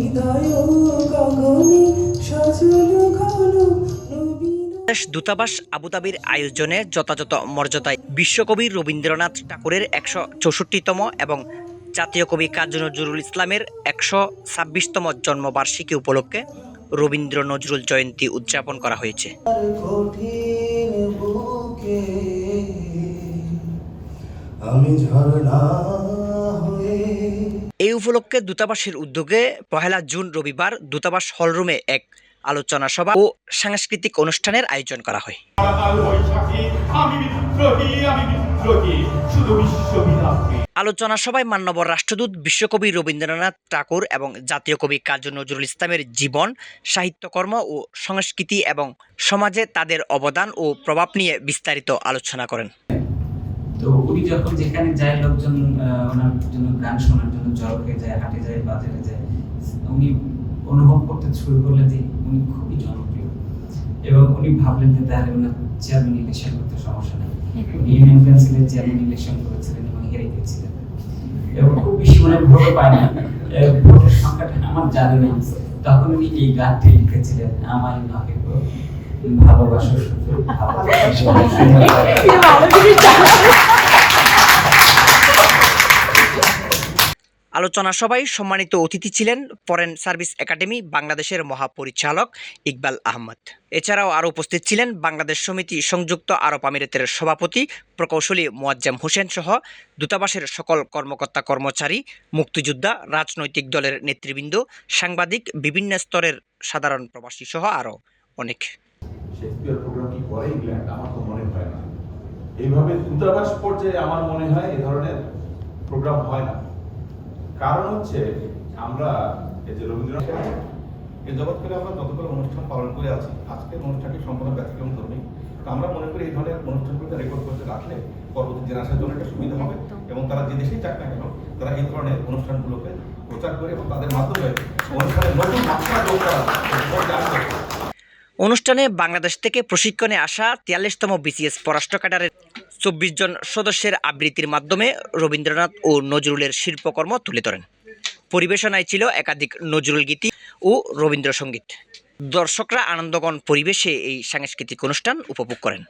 হৃদয় গগনে সজল ঘন বাংলাদেশ দূতাবাস আবুধাবির আয়োজনে যথাযথ মর্যাদায় বিশ্বকবি রবীন্দ্রনাথ ঠাকুরের একশো চৌষট্টিতম এবং জাতীয় কবি কাজী নজরুল ইসলামের একশো ছাব্বিশতম জন্মবার্ষিকী উপলক্ষে রবীন্দ্র নজরুল জয়ন্তী উদযাপন করা হয়েছে। আমি হয়ে এই উপলক্ষে দূতাবাসের উদ্যোগে পহেলা জুন রবিবার দূতাবাস হলরুমে এক আলোচনা সভা ও সাংস্কৃতিক অনুষ্ঠানের আয়োজন করা হয়। আলোচনা সভায় মান্যবর রাষ্ট্রদূত বিশ্বকবি রবীন্দ্রনাথ ঠাকুর এবং জাতীয় কবি কাজী নজরুল ইসলামের জীবন, সাহিত্যকর্ম ও সংস্কৃতি এবং সমাজে তাদের অবদান ও প্রভাব নিয়ে বিস্তারিত আলোচনা করেন। তো উনি যখন যেখানে যায় লোকজন ওনার জন্য গান শোনার জন্য জড়কে যায় যায়, বাজারে যায়, উনি অনুভব করতে শুরু করলেন যে উনি খুবই জনপ্রিয়। এবং উনি ভাবলেন যে তাহলে ওনার চেয়ারম্যান ইলেকশন করতে সমস্যা নেই। উনি ইউনিয়ন কাউন্সিলের চেয়ারম্যান ইলেকশন করেছিলেন এবং হেরে এবং খুব বেশি মনে ভোটও পায় না ভোটের সংখ্যাটা আমার জানা নেই। তখন উনি এই গানটি লিখেছিলেন, আমায় নাকে ভালোবাসা ভালোবাসা। আলোচনা সভায় সম্মানিত অতিথি ছিলেন ফরেন সার্ভিস একাডেমি বাংলাদেশের মহাপরিচালক ইকবাল আহমদ। এছাড়াও আরও উপস্থিত ছিলেন বাংলাদেশ সমিতি সংযুক্ত আরব আমিরাতের সভাপতি প্রকৌশলী মোয়াজ্জেম হোসেন সহ দূতাবাসের সকল কর্মকর্তা কর্মচারী, মুক্তিযোদ্ধা, রাজনৈতিক দলের নেতৃবৃন্দ, সাংবাদিক, বিভিন্ন স্তরের সাধারণ প্রবাসী সহ আরও অনেক। এইভাবে দূতাবাস পর্যায়ে আমার মনে হয় এ ধরনের প্রোগ্রাম হয় না। কারণ হচ্ছে আমরা এই যে রবীন্দ্রনাথ এই জগৎ করে আমরা যতগুলো অনুষ্ঠান পালন করে আছি আজকের অনুষ্ঠানটি সম্পূর্ণ ব্যতিক্রম ধর্মী। তো আমরা মনে করি এই ধরনের অনুষ্ঠানগুলোকে রেকর্ড করতে রাখলে পরবর্তী জেনারেশনের জন্য একটা সুবিধা হবে এবং তারা যে দেশেই যাক না কেন তারা এই ধরনের অনুষ্ঠানগুলোকে প্রচার করে এবং তাদের মাধ্যমে অনুষ্ঠানের নতুন মাত্রা যোগ করা। অনুষ্ঠানে বাংলাদেশ থেকে প্রশিক্ষণে আসা তিয়াল্লিশতম বিসিএস পররাষ্ট্র ক্যাডারের চব্বিশ জন সদস্যের আবৃত্তির মাধ্যমে রবীন্দ্রনাথ ও নজরুলের শিল্পকর্ম তুলে ধরেন। পরিবেশনায় ছিল একাধিক নজরুল গীতি ও রবীন্দ্রসঙ্গীত। দর্শকরা আনন্দগণ পরিবেশে এই সাংস্কৃতিক অনুষ্ঠান উপভোগ করেন।